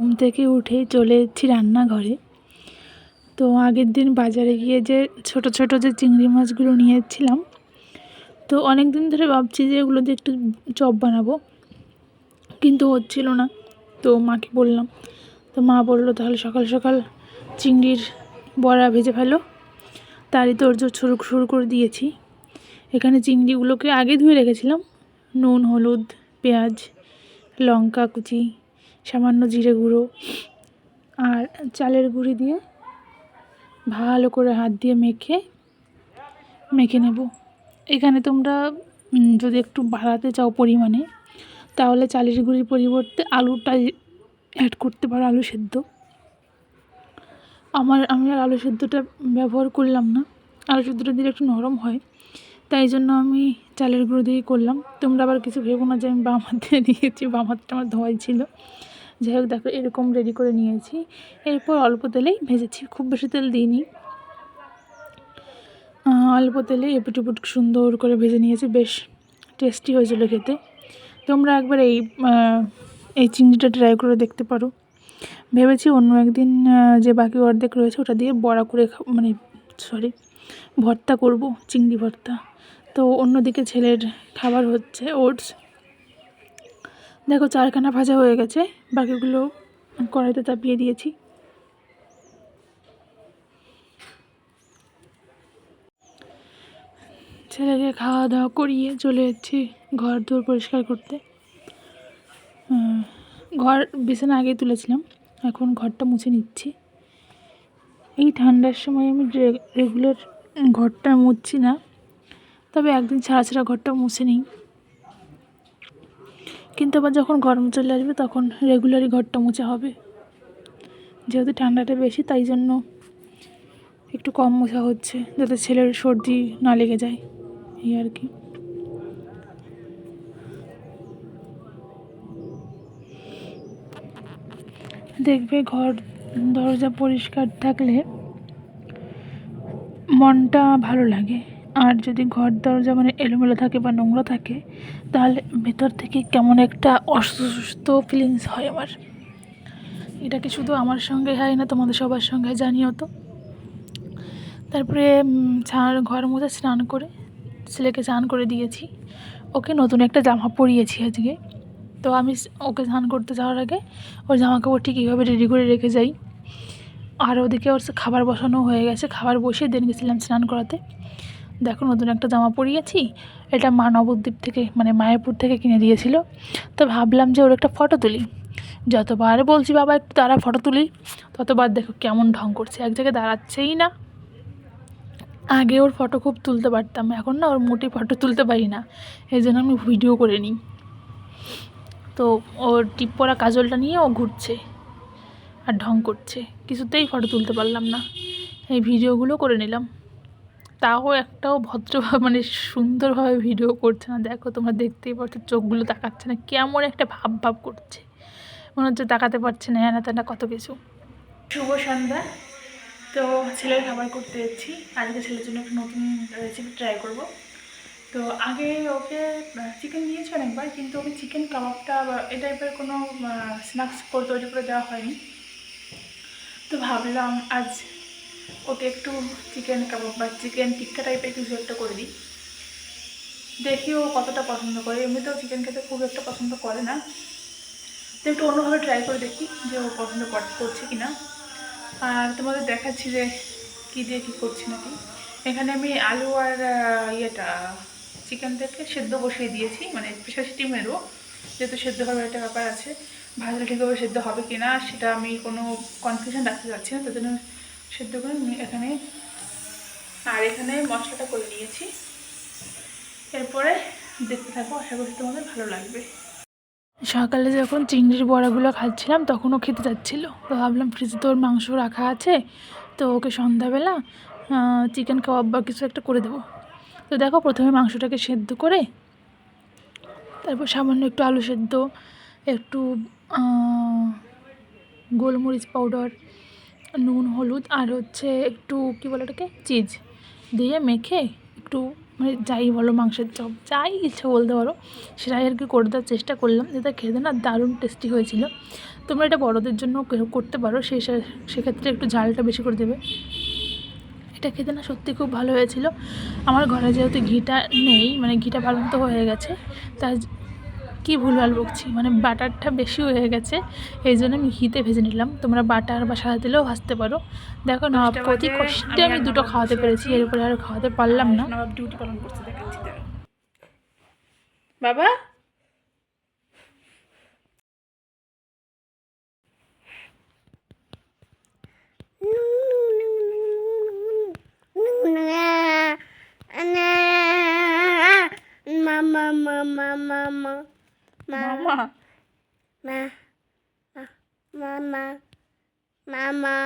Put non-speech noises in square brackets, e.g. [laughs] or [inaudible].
ঘুম থেকে উঠেই চলে এসেছি রান্নাঘরে। তো আগের দিন বাজারে গিয়ে যে ছোট ছোট যে চিংড়ি মাছগুলো নিয়ে এসেছিলাম, তো অনেক দিন ধরে ভাবছি যে এগুলো দিয়ে একটু চপ বানাবো। কিন্তু হচ্ছিল না। তো মাকে বললাম, তো মা বলল, তাহলে সকাল সকাল চিংড়ির বড়া ভেজে ফেলো। তারই তোর শুরু শুরু করে দিয়েছি। এখানে চিংড়িগুলোকে আগে ধুয়ে রেখেছিলাম। নুন, হলুদ, পেঁয়াজ, লঙ্কা কুচি সামান্য জিরে গুঁড়ো আর চালের গুঁড়ি দিয়ে ভালো করে হাত দিয়ে মেখে মেখে নেব। এখানে তোমরা যদি একটু বাড়াতে চাও পরিমাণে, তাহলে চালের গুঁড়ির পরিবর্তে আলুটা অ্যাড করতে পারো, আলু সেদ্ধ। আমার, আমি আর আলু সেদ্ধটা ব্যবহার করলাম না। আলু সেদ্ধটা দিলে একটু নরম হয়, তাই জন্য আমি চালের গুঁড়ো দিয়েই করলাম। তোমরা আবার কিছু ভেবো না যে আমি বাম হাত দিয়ে দিয়েছি, বাম হাতটা আমার ধোয়াই ছিল। যাই হোক, দেখো, এরকম রেডি করে নিয়েছি। এরপর অল্প তেলেই ভেজেছি। খুব বেশি তেল দিইনি। অল্প তেলে এপুট সুন্দর করে ভেজে নিয়েছি। বেশ টেস্টি হয়েছিল খেতে। তোমরা একবার এই এই চিংড়িটা ট্রাই করে দেখতে পারো। ভেবেছি অন্য একদিন যে বাকি অর্ধেক রয়েছে ওটা দিয়ে বড়া করে মানে সরি ভর্তা করব, চিংড়ি ভর্তা। তো অন্যদিকে ছেলের খাবার হচ্ছে ওটস। দেখো চারখানা ভাজা হয়ে গেছে, বাকিগুলো কড়াইতে চাপিয়ে দিয়েছি। ছেলেকে খাওয়া দাওয়া করিয়ে চলে যাচ্ছি ঘর দূর পরিষ্কার করতে। ঘর বিছানা আগে তুলেছিলাম, এখন ঘরটা মুছে নিচ্ছি। এই ঠান্ডার সময় আমি রেগুলার ঘরটা মুছছি না, তবে একদিন ছাড়া ছাড়া ঘরটা মুছে নিই। কিন্তু আবার যখন গরম চলে আসবে তখন রেগুলারই ঘরটা মুছে হবে। যেহেতু ঠান্ডাটা বেশি, তাই জন্য একটু কম মোছা হচ্ছে, যাতে ছেলের সর্দি না লেগে যায়, এই আর কি। দেখবে ঘর, দরজা পরিষ্কার থাকলে মনটা ভালো লাগে। আর যদি ঘর দরজা মানে এলোমেলো থাকে বা নোংরা থাকে, তাহলে ভেতর থেকে কেমন একটা অসুস্থ ফিলিংস হয় আমার। এটা কি শুধু আমার সঙ্গে হয় না, তোমাদের সবার সঙ্গে জানিও তো। তারপরে স্নান ঘর মধ্যে স্নান করে, ছেলেকে স্নান করে দিয়েছি। ওকে নতুন একটা জামা পরিয়েছি আজকে। তো আমি ওকে স্নান করতে যাওয়ার আগে ওর জামা কাপড় ঠিক এইভাবে রেডি করে রেখে যাই। আর ওদিকে ওর খাবার বসানো হয়ে গেছে, খাবার বসিয়ে দেন গেছিলাম স্নান করাতে। দেখো নতুন একটা জামা পরিয়েছি। এটা মা নবদ্বীপ থেকে মানে মায়াপুর থেকে কিনে দিয়েছিল। তো ভাবলাম যে ওর একটা ফটো তুলি। যতবার বলছি, বাবা, একটু দাঁড়া, ফটো তুলি। ততবার দেখো কেমন ঢং করছে। এক জায়গায় দাঁড়াচ্ছেই না। আগে ওর ফটো খুব তুলতে পারতাম, এখন না ওর মোটে ফটো তুলতে পারি না। এই জন্য আমি ভিডিও করে নিই। তো ওর টিপ পরা কাজলটা নিয়ে ও ঘুরছে আর ঢং করছে। কিছুতেই ফটো তুলতে পারলাম না। এই ভিডিওগুলো করে নিলাম। তাও একটাও ভদ্রভাবে মানে সুন্দরভাবে ভিডিও করছে না। দেখো, তোমরা দেখতেই পাচ্ছ, চোখগুলো তাকাচ্ছে না। কেমন একটা ভাব ভাব করছে। মনে হচ্ছে তাকাতে পারছে না। হ্যাঁ তেনা কত কিছু। শুভ সন্ধ্যা। তো ছেলের খাবার করতে যাচ্ছি। আজকে ছেলের জন্য একটা নতুন রেসিপি ট্রাই করব। তো আগে ওকে চিকেন দিয়েছি অনেকবার, কিন্তু ওকে চিকেন কাবাবটা এ টাইপের কোনো স্ন্যাক্স করে তৈরি করে দেওয়া হয়নি। তো ভাবলাম আজ ওকে একটু চিকেন কাবাব বা চিকেন টিক্কা টাইপের কিছু একটা করে দিই। দেখি ও কতটা পছন্দ করে। এমনিতেও চিকেন খেতে খুব একটা পছন্দ করে না। তো একটু অন্যভাবে ট্রাই করে দেখি যে ও পছন্দ কর- করছে কি না আর তোমাদের দেখাচ্ছি যে কী দিয়ে কী করছি নাকি। এখানে আমি আলু আর ইয়েটা চিকেনটাকে সেদ্ধ বসিয়ে দিয়েছি। মানে প্রেশার সিটি মেরো যেহেতু সেদ্ধ হওয়ার একটা ব্যাপার আছে। ভাজলে ঠিকভাবে সেদ্ধ হবে কি না সেটা আমি কোনো কনফিউশন রাখতে চাচ্ছি না। তার জন্য সেদ্ধ করে এখানে, আর এখানে মশলাটা করে নিয়েছি। এরপরে দেখতে থাকো, আশা করি তোমাদের ভালো লাগবে। সকালে যখন চিংড়ির বড়াগুলো খাচ্ছিলাম, তখনও খেতে যাচ্ছিল। তো ভাবলাম ফ্রিজে তোর মাংস রাখা আছে, তো ওকে সন্ধ্যাবেলা চিকেন কাবাব বা কিছু একটা করে দেবো। তো দেখো, প্রথমে মাংসটাকে সেদ্ধ করে, তারপর সামান্য একটু আলু সেদ্ধ, একটু গোলমরিচ পাউডার নুন, হলুদ আর হচ্ছে একটু কী বলে ওটাকে? চিজ দিয়ে মেখে একটু মানে যাই বলো মাংসের চপ, যাই ইচ্ছা বলতে পারো, সেটাই আর কি করে দেওয়ার চেষ্টা করলাম। যেটা খেতে না দারুণ টেস্টি হয়েছিল। তোমরা এটা বড়দের জন্য করতে পারো সেই সেক্ষেত্রে একটু ঝালটা বেশি করে দেবে। এটা খেতে না সত্যি খুব ভালো হয়েছিল। আমার ঘরে যেহেতু ঘিটা নেই মানে ঘিটা ভালো মতো হয়ে গেছে তাই কি ভুলভাল বকছি? মানে বাটারটা বেশি হয়ে গেছে এই জন্য আমি ঘিতে ভেজে নিলাম। তোমরা বাটার বা সাদা দিলেও ভাজতে পারো। দেখো না প্রতি কষ্টে আমি দুটো খাওয়াতে পেরেছি আছি। এরপরে আর খাওয়াতে পারলাম না। ডিউটি পালন করছে দেখাচ্ছি দাঁড়াও। বাবা! [laughs] Mama, mama, mama, মামা ma, mama, mama.